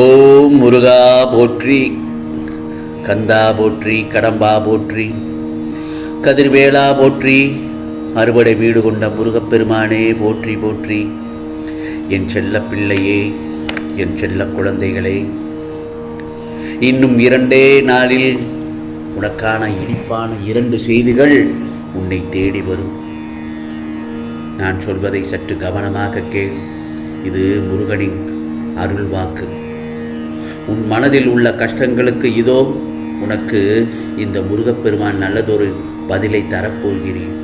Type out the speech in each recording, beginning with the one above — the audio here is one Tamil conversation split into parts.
ஓம் முருகா போற்றி கந்தா போற்றி கடம்பா போற்றி கதிர்வேளா போற்றி அறுவடை வீடு கொண்ட முருகப்பெருமானே போற்றி போற்றி. என் செல்ல பிள்ளையே என் செல்ல குழந்தைகளே இன்னும் இரண்டே நாளில் உனக்கான இனிப்பான இரண்டு செய்திகள் உன்னை தேடி வரும். நான் சொல்வதை சற்று கவனமாக கேள். இது முருகனின் அருள் வாக்கு உன் மனதில் உள்ள கஷ்டங்களுக்கு இதோ உனக்கு இந்த முருகப்பெருமான் நல்லதொரு பதிலை தரப்போகிறேன்.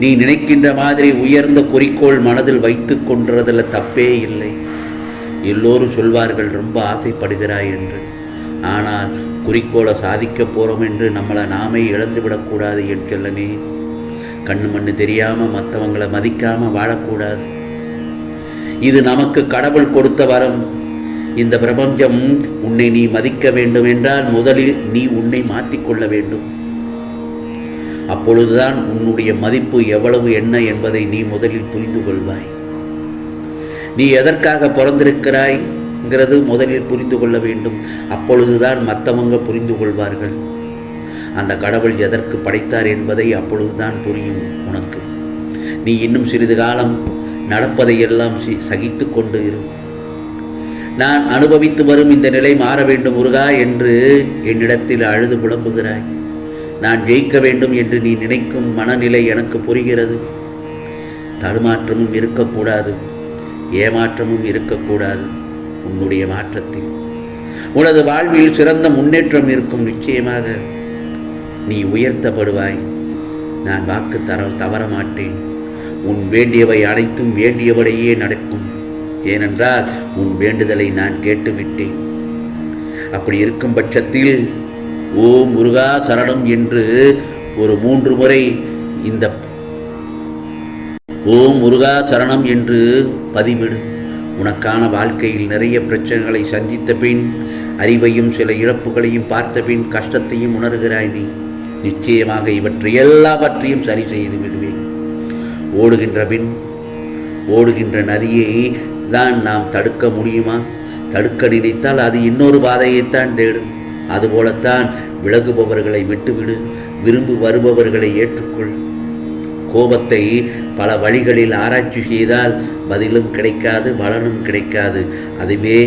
நீ நினைக்கின்ற மாதிரி உயர்ந்த குறிக்கோள் மனதில் வைத்து கொண்டதில் தப்பே இல்லை. எல்லோரும் சொல்வார்கள் ரொம்ப ஆசைப்படுகிறாய் என்று. ஆனால் குறிக்கோளை சாதிக்க போகிறோம் என்று நம்மளை நாமே இழந்து விடக்கூடாது என் செல்லமே. கண்ணு மண்ணு தெரியாமல் மற்றவங்களை மதிக்காமல் வாழக்கூடாது. இது நமக்கு கடவுள் கொடுத்த வரம். இந்த பிரபஞ்சம் உன்னை நீ மதிக்க வேண்டும் என்றால் முதலில் நீ உன்னை மாற்றிக்கொள்ள வேண்டும். அப்பொழுதுதான் உன்னுடைய மதிப்பு எவ்வளவு என்ன என்பதை நீ முதலில் புரிந்து கொள்வாய். நீ எதற்காக பிறந்திருக்கிறாய்ங்கிறது முதலில் புரிந்து கொள்ள வேண்டும். அப்பொழுதுதான் மற்றவங்க புரிந்து கொள்வார்கள். அந்த கடவுள் எதற்கு படைத்தார் என்பதை அப்பொழுதுதான் புரியும் உனக்கு. நீ இன்னும் சிறிது காலம் நடப்பதையெல்லாம் சகித்து கொண்டு இரு. நான் அனுபவித்து வரும் இந்த நிலை மாற வேண்டும் முருகா என்று என்னிடத்தில் அழுது புலம்புகிறாய். நான் ஜெயிக்க வேண்டும் என்று நீ நினைக்கும் மனநிலை எனக்கு புரிகிறது. தடுமாற்றமும் இருக்கக்கூடாது. ஏமாற்றமும் இருக்கக்கூடாது உன்னுடைய மாற்றத்தில். உனது வாழ்வில் சிறந்த முன்னேற்றம் இருக்கும் நிச்சயமாக. நீ உயர்த்தப்படுவாய். நான் வாக்கு தர தவற மாட்டேன் உன் வேண்டியவை அனைத்தும் வேண்டியபடியே நடக்கும். ஏனென்றால் உன் வேண்டுதலை நான் கேட்டுவிட்டேன். அப்படி இருக்கும் பட்சத்தில் ஓ முருகா சரணம் என்று ஒரு மூன்று முறை இந்த ஓ முருகா சரணம் என்று பதிவிடு. உனக்கான வாழ்க்கையில் நிறைய பிரச்சனைகளை சந்தித்த பின் அறிவையும் சில இழப்புகளையும் பார்த்த பின் கஷ்டத்தையும் உணர்கிறாய் நீ. நிச்சயமாக இவற்றை எல்லாவற்றையும் சரி செய்து விடுவேன். ஓடுகின்ற பின் ஓடுகின்ற நதியை தான் நாம் தடுக்க முடியுமா? தடுக்க நினைத்தால் அது இன்னொரு பாதையைத்தான் தேடும். அதுபோலத்தான் விலகுபவர்களை விட்டுவிடு விரும்பி வருபவர்களை ஏற்றுக்கொள். கோபத்தை பல வழிகளில் ஆராய்ச்சி செய்தால் பதிலும் கிடைக்காது பலனும் கிடைக்காது. அதுவே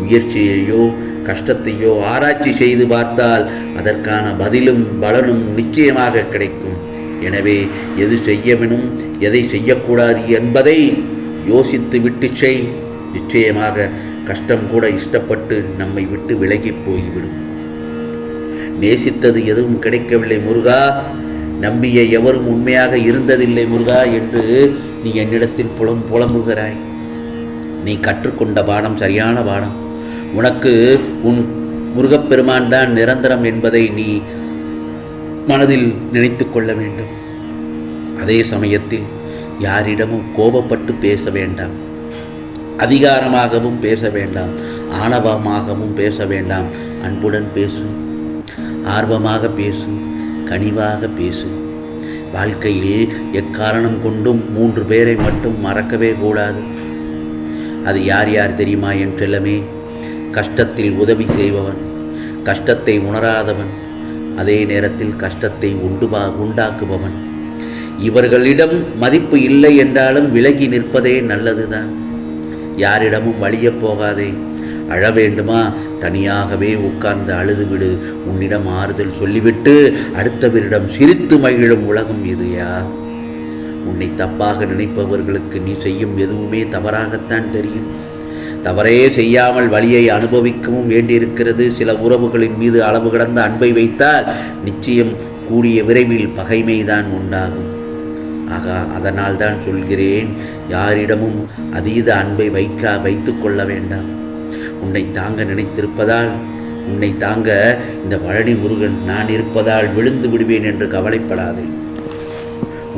முயற்சியையோ கஷ்டத்தையோ ஆராய்ச்சி செய்து பார்த்தால் அதற்கான பதிலும் பலனும் நிச்சயமாக கிடைக்கும். எனவே எது செய்யவேணும் எதை செய்யக்கூடாது என்பதை யோசித்து விட்டு செய் நிச்சயமாக கஷ்டம் கூட இஷ்டப்பட்டு நம்மை விட்டு விலகி போய்விடும். நேசித்தது எதுவும் கிடைக்கவில்லை முருகா. நம்பிய எவரும் உண்மையாக இருந்ததில்லை முருகா என்று நீ என்னிடத்தில் புலம் புலம்புகிறாய். நீ கற்றுக்கொண்ட பாடம் சரியான பாடம். உனக்கு உன் முருகப்பெருமான் தான் நிரந்தரம் என்பதை நீ மனதில் நினைத்து கொள்ள வேண்டும். அதே சமயத்தில் யாரிடமும் கோபப்பட்டு பேச வேண்டாம். அதிகாரமாகவும் பேச வேண்டாம். ஆணவமாகவும் பேச வேண்டாம். அன்புடன் பேசு. ஆர்வமாக பேசு. கனிவாக பேசு. வாழ்க்கையில் எக்காரணம் கொண்டும் மூன்று பேரை மட்டும் மறக்கவே கூடாது. அது யார் யார் தெரியுமா என் செல்லமே? கஷ்டத்தில் உதவி செய்பவன். கஷ்டத்தை உணராதவன். அதே நேரத்தில் கஷ்டத்தை உண்டுபா உண்டாக்குபவன். இவர்களிடம் மதிப்பு இல்லை என்றாலும் விலகி நிற்பதே நல்லதுதான். யாரிடமும் வழியப் போகாதே. அழ வேண்டுமா? தனியாகவே உட்கார்ந்து அழுதுவிடு. உன்னிடம் ஆறுதல் சொல்லிவிட்டு அடுத்தவரிடம் சிரித்து மகிழும் உலகம் இதுயா உன்னை தப்பாக நினைப்பவர்களுக்கு நீ செய்யும் எதுவுமே தவறாகத்தான் தெரியும். தவறே செய்யாமல் வழியை அனுபவிக்கவும் வேண்டியிருக்கிறது. சில உறவுகளின் மீது அளவு கடந்த அன்பை வைத்தால் நிச்சயம் கூடிய விரைவில் பகைமைதான் உண்டாகும். ஆகா அதனால் தான் சொல்கிறேன் யாரிடமும் அதீத அன்பை வைக்க வைத்துக் கொள்ள வேண்டாம். உன்னை தாங்க நினைத்திருப்பதால் உன்னை தாங்க இந்த பழனி முருகன் நான் இருப்பதால் விழுந்து விடுவேன் என்று கவலைப்படாதே.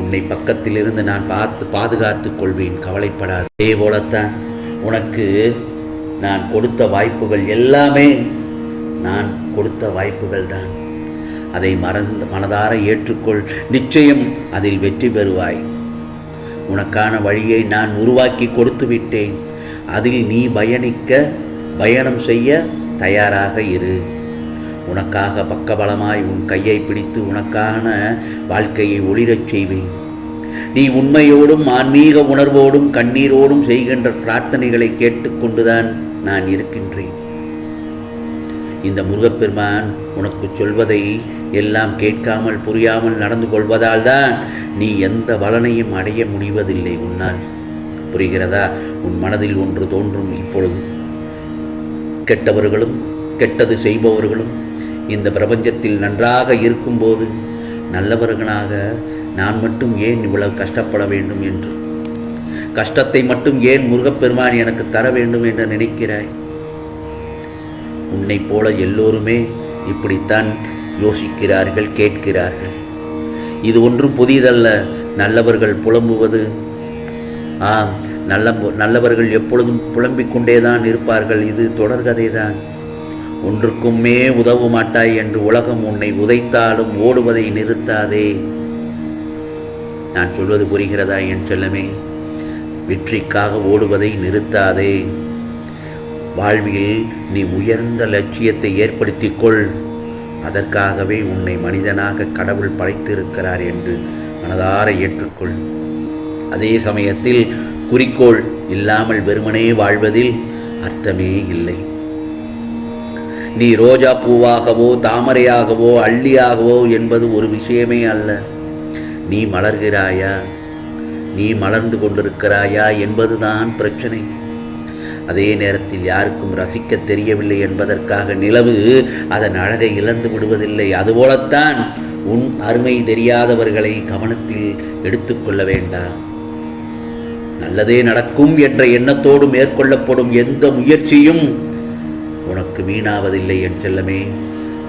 உன்னை பக்கத்திலிருந்து நான் பார்த்து பாதுகாத்துக் கொள்வேன் கவலைப்படாது. அதே போலத்தான் உனக்கு நான் கொடுத்த வாய்ப்புகள் எல்லாமே நான் கொடுத்த வாய்ப்புகள் தான் அதை மறந்து மனதார ஏற்றுக்கொள். நிச்சயம் அதில் வெற்றி பெறுவாய். உனக்கான வழியை நான் உருவாக்கி கொடுத்து விட்டேன். அதில் நீ பயணிக்க பயணம் செய்ய தயாராக இரு. உனக்காக பக்கபலமாய் உன் கையை பிடித்து உனக்கான வாழ்க்கையை ஒளிரச் செய்வேன். நீ உண்மையோடும் ஆன்மீக உணர்வோடும் கண்ணீரோடும் செய்கின்ற பிரார்த்தனைகளை கேட்டுக்கொண்டுதான் நான் இருக்கின்றேன். இந்த முருகப்பெருமான் உனக்கு சொல்வதை எல்லாம் கேட்காமல் புரியாமல் நடந்து கொள்வதால் தான் நீ எந்த பலனையும் அடைய முடிவதில்லை உன்னால். புரிகிறதா? உன் மனதில் ஒன்று தோன்றும் இப்பொழுது. கெட்டவர்களும் கெட்டது செய்பவர்களும் இந்த பிரபஞ்சத்தில் நன்றாக இருக்கும்போது நல்லவர்களாக நான் மட்டும் ஏன் இவ்வளவு கஷ்டப்பட வேண்டும் என்று? கஷ்டத்தை மட்டும் ஏன் முருகப்பெருமான் எனக்கு தர வேண்டும் என்று நினைக்கிறாய்? உன்னைப் போல எல்லோருமே இப்படித்தான் யோசிக்கிறார்கள் கேட்கிறார்கள். இது ஒன்றும் புதியதல்ல நல்லவர்கள் புலம்புவது ஆம் நல்ல நல்லவர்கள் எப்பொழுதும் புலம்பிக் கொண்டேதான் இருப்பார்கள். இது தொடர்கதைதான் ஒன்றுக்குமே உதவ மாட்டாய் என்று உலகம் உன்னை உதைத்தாலும் ஓடுவதை நிறுத்தாதே. நான் சொல்வது புரிகிறதா என் செல்லமே? வெற்றிக்காக ஓடுவதை நிறுத்தாதே. வாழ்வில் நீ உயர்ந்த லட்சியத்தை ஏற்படுத்திக் கொள் அதற்காகவே உன்னை மனிதனாக கடவுள் படைத்திருக்கிறார் என்று மனதார ஏற்றுக்கொள். அதே சமயத்தில் குறிக்கோள் இல்லாமல் வெறுமனே வாழ்வதில் அர்த்தமே இல்லை. நீ ரோஜா பூவாகவோ தாமரையாகவோ அள்ளியாகவோ என்பது ஒரு விஷயமே அல்ல. நீ மலர்கிறாயா? நீ மலர்ந்து கொண்டிருக்கிறாயா என்பதுதான் பிரச்சனை. அதே நேரத்தில் யாருக்கும் ரசிக்க தெரியவில்லை என்பதற்காக நிலவு அதன் அழகை இழந்து விடுவதில்லை. அதுபோலத்தான் உன் அருமை தெரியாதவர்களை கவனத்தில் எடுத்துக்கொள்ள வேண்டாம். நல்லதே நடக்கும் என்ற எண்ணத்தோடு மேற்கொள்ளப்படும் எந்த முயற்சியும் உனக்கு வீணாவதில்லை என் செல்லமே.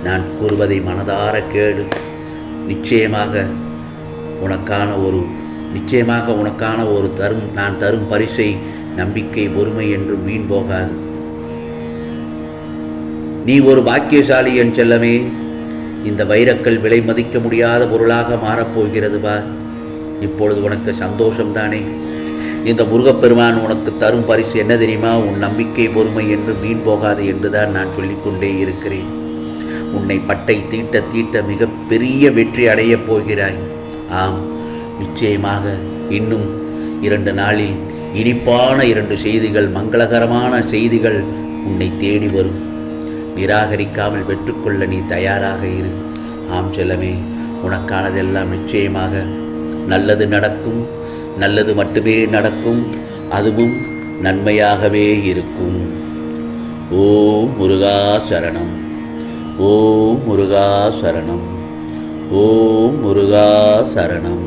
நான் கூறுவதை மனதார கேடு நிச்சயமாக உனக்கான ஒரு நிச்சயமாக உனக்கான ஒரு தரும் நான் தரும் பரிசை நம்பிக்கை பொறுமை என்றும் வீண் போகாது. நீ ஒரு பாக்கியசாலி என் செல்லமே. இந்த வைரக்கல் விலை மதிக்க முடியாத பொருளாக மாறப்போகிறது பார். இப்பொழுது உனக்கு சந்தோஷம்தானே? இந்த முருகப்பெருமான் உனக்கு தரும் பரிசு என்ன தெரியுமா? உன் நம்பிக்கை பொறுமை என்று மீன் போகாது என்றுதான் நான் சொல்லிக்கொண்டே இருக்கிறேன். உன்னை பட்டை தீட்ட தீட்ட மிக பெரிய வெற்றி அடையப் போகிறாய். ஆம் நிச்சயமாக இன்னும் இரண்டு நாளில் இனிப்பான இரண்டு செய்திகள் மங்களகரமான செய்திகள் உன்னை தேடி வரும். நிராகரிக்காமல் பெற்றுக்கொள்ள நீ தயாராக இரு. ஆம் செல்லமே உனக்கானதெல்லாம் நிச்சயமாக நல்லது நடக்கும் நல்லது மட்டுமே நடக்கும் அதுவும் நன்மையாகவே இருக்கும். ஓம் முருகா சரணம் ஓம் முருகா சரணம் ஓம் முருகா சரணம்.